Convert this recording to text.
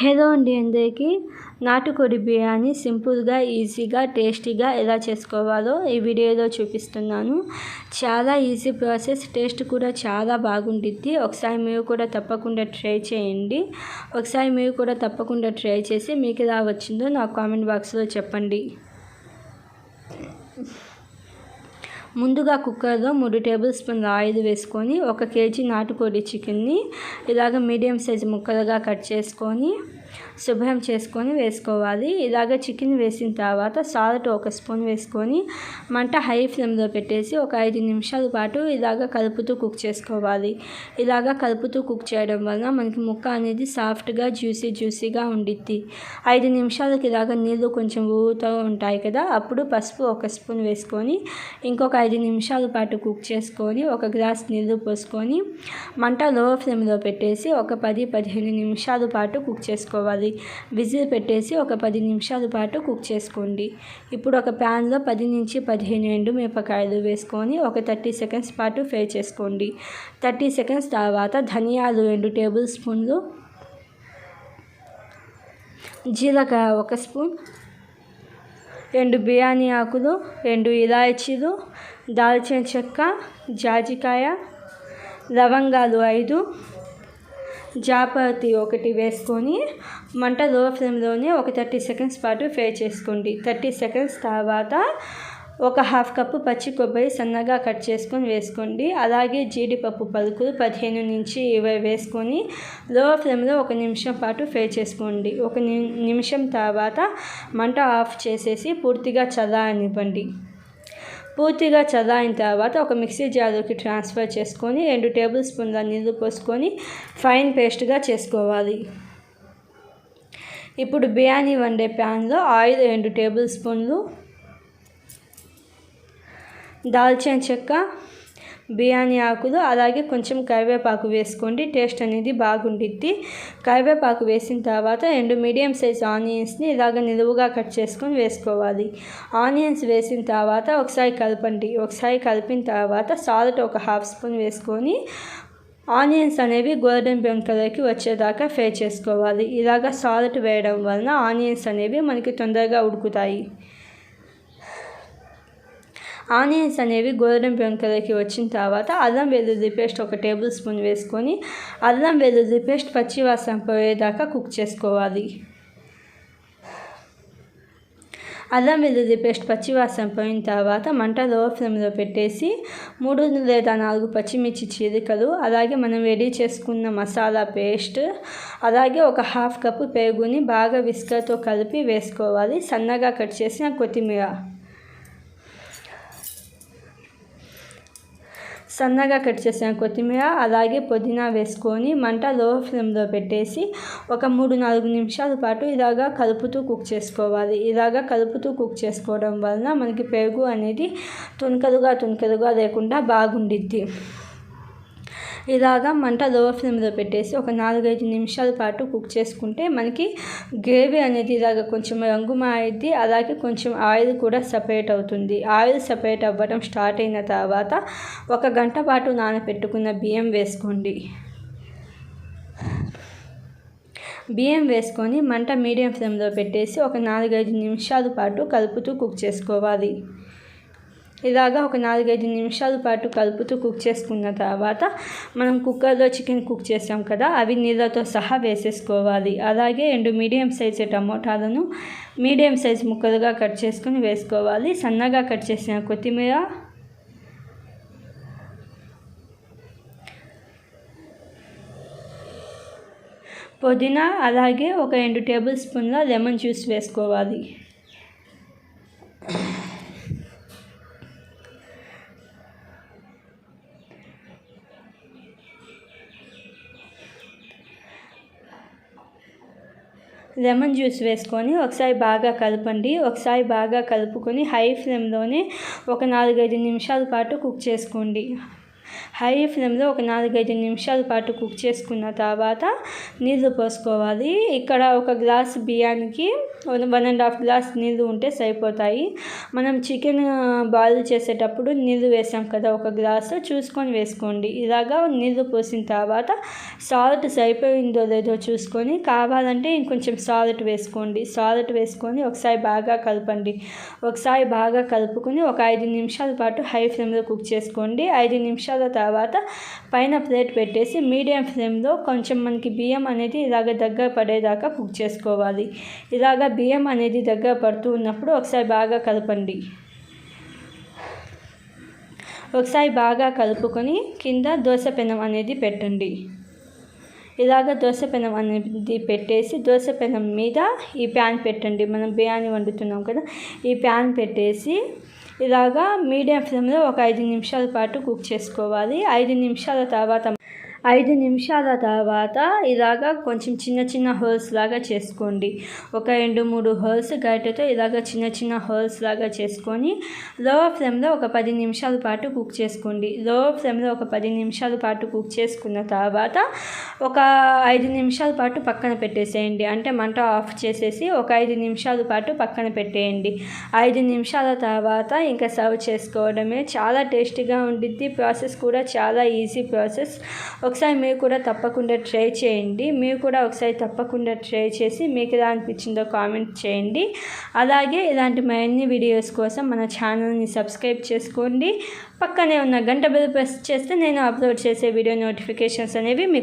Hello అండి అందరికీ. నాటుకోడి బిర్యానీ సింపుల్గా ఈజీగా టేస్టీగా ఎలా చేసుకోవాలో ఈ వీడియోలో చూపిస్తున్నాను. చాలా ఈజీ ప్రాసెస్ టేస్ట్ కూడా చాలా బాగుంటుంది ఒకసారి మీరు కూడా తప్పకుండా ట్రై చేయండి. ఒకసారి మీరు కూడా తప్పకుండా ట్రై చేసి మీకు ఎలా వచ్చిందో నా కామెంట్ బాక్స్లో చెప్పండి. ముందుగా కుక్కర్లో మూడు టేబుల్ స్పూన్ల ఆయిల్ వేసుకొని ఒక కేజీ నాటుకోడి చికెన్ని ఇలాగ మీడియం సైజు ముక్కలుగా కట్ చేసుకొని శుభ్రం చేసుకొని వేసుకోవాలి. ఇలాగ చికెన్ వేసిన తర్వాత సాల్ట్ ఒక స్పూన్ వేసుకొని మంట హై ఫ్లేమ్లో పెట్టేసి ఒక ఐదు నిమిషాల పాటు ఇలాగ కలుపుతూ కుక్ చేసుకోవాలి. ఇలాగ కలుపుతూ కుక్ చేయడం వలన మనకి ముక్క అనేది సాఫ్ట్గా జ్యూసీ జ్యూసీగా ఉండిద్ది. ఐదు నిమిషాలకి ఇలాగ నీళ్ళు కొంచెం ఊరుతూ ఉంటాయి కదా అప్పుడు పసుపు ఒక స్పూన్ వేసుకొని ఇంకొక ఐదు నిమిషాల పాటు కుక్ చేసుకొని ఒక గ్లాస్ నీళ్ళు పోసుకొని మంట లో ఫ్లేమ్లో పెట్టేసి ఒక పది పదిహేను నిమిషాల పాటు కుక్ చేసుకోవాలి. విజిల్ పెట్టేసి ఒక పది నిమిషాల పాటు కుక్ చేసుకోండి. ఇప్పుడు ఒక ప్యాన్లో పది నుంచి పదిహేను ఎండు మిరపకాయలు వేసుకొని ఒక థర్టీ సెకండ్స్ పాటు ఫ్రై చేసుకోండి. థర్టీ సెకండ్స్ తర్వాత ధనియాలు రెండు టేబుల్ స్పూన్లు జీలకర్ర ఒక స్పూన్ రెండు బిర్యానీ ఆకులు రెండు ఇలాచీలు దాల్చిన చెక్క జాజికాయ లవంగాలు ఐదు జాపతి ఒకటి వేసుకొని మంట లో ఫ్లేమ్లోనే ఒక థర్టీ సెకండ్స్ పాటు ఫ్రై చేసుకోండి. థర్టీ సెకండ్స్ తర్వాత ఒక హాఫ్ కప్పు పచ్చి కొబ్బరి సన్నగా కట్ చేసుకొని వేసుకోండి. అలాగే జీడిపప్పు పలుకులు పదిహేను నుంచి ఇరవై వేసుకొని లో ఫ్లేమ్లో ఒక నిమిషం పాటు ఫ్రై చేసుకోండి. ఒక నిమిషం తర్వాత మంట ఆఫ్ చేసేసి పూర్తిగా చల్లారనివ్వండి. పూర్తిగా చల్లారిన తర్వాత ఒక మిక్సీ జార్లోకి ట్రాన్స్ఫర్ చేసుకొని రెండు టేబుల్ స్పూన్ల నీళ్ళు పోసుకొని ఫైన్ పేస్ట్గా చేసుకోవాలి. ఇప్పుడు బిర్యానీ వండే ప్యాన్లో ఆయిల్ రెండు టేబుల్ స్పూన్లు దాల్చిన చెక్క బిర్యానీ ఆకులు అలాగే కొంచెం కరివేపాకు వేసుకోండి. టేస్ట్ అనేది బాగుండిద్ది. కరివేపాకు వేసిన తర్వాత రెండు మీడియం సైజ్ ఆనియన్స్ని ఇలాగ నిలువుగా కట్ చేసుకొని వేసుకోవాలి. ఆనియన్స్ వేసిన తర్వాత ఒకసారి కలపండి. ఒకసారి కలిపిన తర్వాత సాల్ట్ ఒక హాఫ్ స్పూన్ వేసుకొని ఆనియన్స్ అనేవి గోల్డెన్ బ్రౌన్ కలర్కి వచ్చేదాకా ఫ్రై చేసుకోవాలి. ఇలాగ సాల్ట్ వేయడం వలన ఆనియన్స్ అనేవి మనకి తొందరగా ఉడుకుతాయి. ఆనియన్స్ అనేవి గోధుమ పెంకలోకి వచ్చిన తర్వాత అల్లం వెల్లుల్లి పేస్ట్ ఒక టేబుల్ స్పూన్ వేసుకొని అల్లం వెల్లుల్లి పేస్ట్ పచ్చివాసన పోయేదాకా కుక్ చేసుకోవాలి. అల్లం వెల్లుల్లి పేస్ట్ పచ్చివాసన పోయిన తర్వాత మంట లో ఫ్లేమ్లో పెట్టేసి మూడు లేదా నాలుగు పచ్చిమిర్చి చీలికలు అలాగే మనం రెడీ చేసుకున్న మసాలా పేస్ట్ అలాగే ఒక హాఫ్ కప్పు పెరుగుని బాగా విస్కర్తో కలిపి వేసుకోవాలి. సన్నగా కట్ చేసిన కొత్తిమీర. సన్నగా కట్ చేసిన కొత్తిమీర అలాగే పుదీనా వేసుకొని మంట లో ఫ్లేమ్లో పెట్టేసి ఒక మూడు నాలుగు నిమిషాల పాటు ఇలాగా కలుపుతూ కుక్ చేసుకోవాలి. ఇలాగా కలుపుతూ కుక్ చేసుకోవడం వలన మనకి పెరుగు అనేది తునకలుగా తునకలుగా లేకుండా బాగుండిద్ది. ఇలాగా మంట లో ఫ్లేమ్లో పెట్టేసి ఒక నాలుగైదు నిమిషాల పాటు కుక్ చేసుకుంటే మనకి గ్రేవీ అనేది ఇలాగ కొంచెం రంగు మారిద్ది అలాగే కొంచెం ఆయిల్ కూడా సపరేట్ అవుతుంది. ఆయిల్ సపరేట్ అవ్వడం స్టార్ట్ అయిన తర్వాత ఒక గంట పాటు నానబెట్టుకున్న బియ్యం వేసుకోండి. బియ్యం వేసుకొని మంట మీడియం ఫ్లేమ్లో పెట్టేసి ఒక నాలుగైదు నిమిషాల పాటు కలుపుతూ కుక్ చేసుకోవాలి. ఇలాగా ఒక నాలుగైదు నిమిషాల పాటు కలుపుతూ కుక్ చేసుకున్న తర్వాత మనం కుక్కర్లో చికెన్ కుక్ చేసాం కదా అవి నీళ్ళతో సహా వేసేసుకోవాలి. అలాగే రెండు మీడియం సైజు టమోటాలను మీడియం సైజ్ ముక్కలుగా కట్ చేసుకుని వేసుకోవాలి. సన్నగా కట్ చేసిన కొత్తిమీర పుదీనా అలాగే ఒక రెండు టేబుల్ స్పూన్ల లెమన్ జ్యూస్ వేసుకోవాలి. లెమన్ జ్యూస్ వేసుకొని ఒకసారి బాగా కలపండి. ఒకసారి బాగా కలుపుకొని హై ఫ్లేమ్లోనే ఒక నాలుగైదు నిమిషాల పాటు కుక్ చేసుకోండి. హై ఫ్లేమ్లో ఒక నాలుగైదు నిమిషాల పాటు కుక్ చేసుకున్న తర్వాత నీళ్ళు పోసుకోవాలి. ఇక్కడ ఒక గ్లాస్ బియ్యానికి వన్ అండ్ హాఫ్ గ్లాస్ నీళ్ళు ఉంటే సరిపోతాయి. మనం చికెన్ బాయిల్ చేసేటప్పుడు నీళ్ళు వేసాం కదా ఒక గ్లాసు చూసుకొని వేసుకోండి. ఇలాగా నీళ్ళు పోసిన తర్వాత సాల్ట్ సరిపోయిందో లేదో చూసుకొని కావాలంటే ఇంకొంచెం సాల్ట్ వేసుకోండి. సాల్ట్ వేసుకొని ఒకసారి బాగా కలపండి. ఒకసారి బాగా కలుపుకొని ఒక ఐదు నిమిషాల పాటు హై ఫ్లేమ్లో కుక్ చేసుకోండి. ఐదు నిమిషాలు నిమిషాల తర్వాత పైన ప్లేట్ పెట్టేసి మీడియం ఫ్లేమ్లో కొంచెం మనకి బియ్యం అనేది ఇలాగ దగ్గర పడేదాకా కుక్ చేసుకోవాలి. ఇలాగ బియ్యం అనేది దగ్గర పడుతూ ఉన్నప్పుడు ఒకసారి బాగా కలపండి. ఒకసారి బాగా కలుపుకొని కింద దోశ పెనం అనేది పెట్టండి. ఇలాగ దోశ పెనం అనేది పెట్టేసి దోశ పెనం మీద ఈ ప్యాన్ పెట్టండి. మనం బిర్యానీ వండుతున్నాం కదా ఈ ప్యాన్ పెట్టేసి ఇలాగా మీడియం ఫ్లేమ్లో ఒక ఐదు నిమిషాల పాటు కుక్ చేసుకోవాలి. ఐదు నిమిషాల తర్వాత ఐదు నిమిషాల తర్వాత ఇలాగా కొంచెం చిన్న చిన్న హోల్స్ లాగా చేసుకోండి. ఒక రెండు మూడు హోల్స్ గరిటెతో ఇలాగ చిన్న చిన్న హోల్స్ లాగా చేసుకొని లో ఫ్లేమ్లో ఒక పది నిమిషాల పాటు కుక్ చేసుకోండి. లో ఫ్లేమ్లో ఒక పది నిమిషాల పాటు కుక్ చేసుకున్న తర్వాత ఒక ఐదు నిమిషాల పాటు పక్కన పెట్టేసేయండి. అంటే మంట ఆఫ్ చేసేసి ఒక ఐదు నిమిషాల పాటు పక్కన పెట్టేయండి. ఐదు నిమిషాల తర్వాత ఇంకా సర్వ్ చేసుకోవడమే చాలా టేస్టీగా ఉండిద్ది. ప్రాసెస్ కూడా చాలా ఈజీ ప్రాసెస్ ఒకసారి మీరు కూడా తప్పకుండా ట్రై చేయండి. మీరు కూడా ఒకసారి తప్పకుండా ట్రై చేసి మీకు ఎలా అనిపించిందో కామెంట్ చేయండి. అలాగే ఇలాంటి మరిన్ని వీడియోస్ కోసం మన ఛానల్ని సబ్స్క్రైబ్ చేసుకోండి. పక్కనే ఉన్న గంట బెల్ ప్రెస్ చేస్తే నేను అప్లోడ్ చేసే వీడియో నోటిఫికేషన్స్ అనేవి మీకు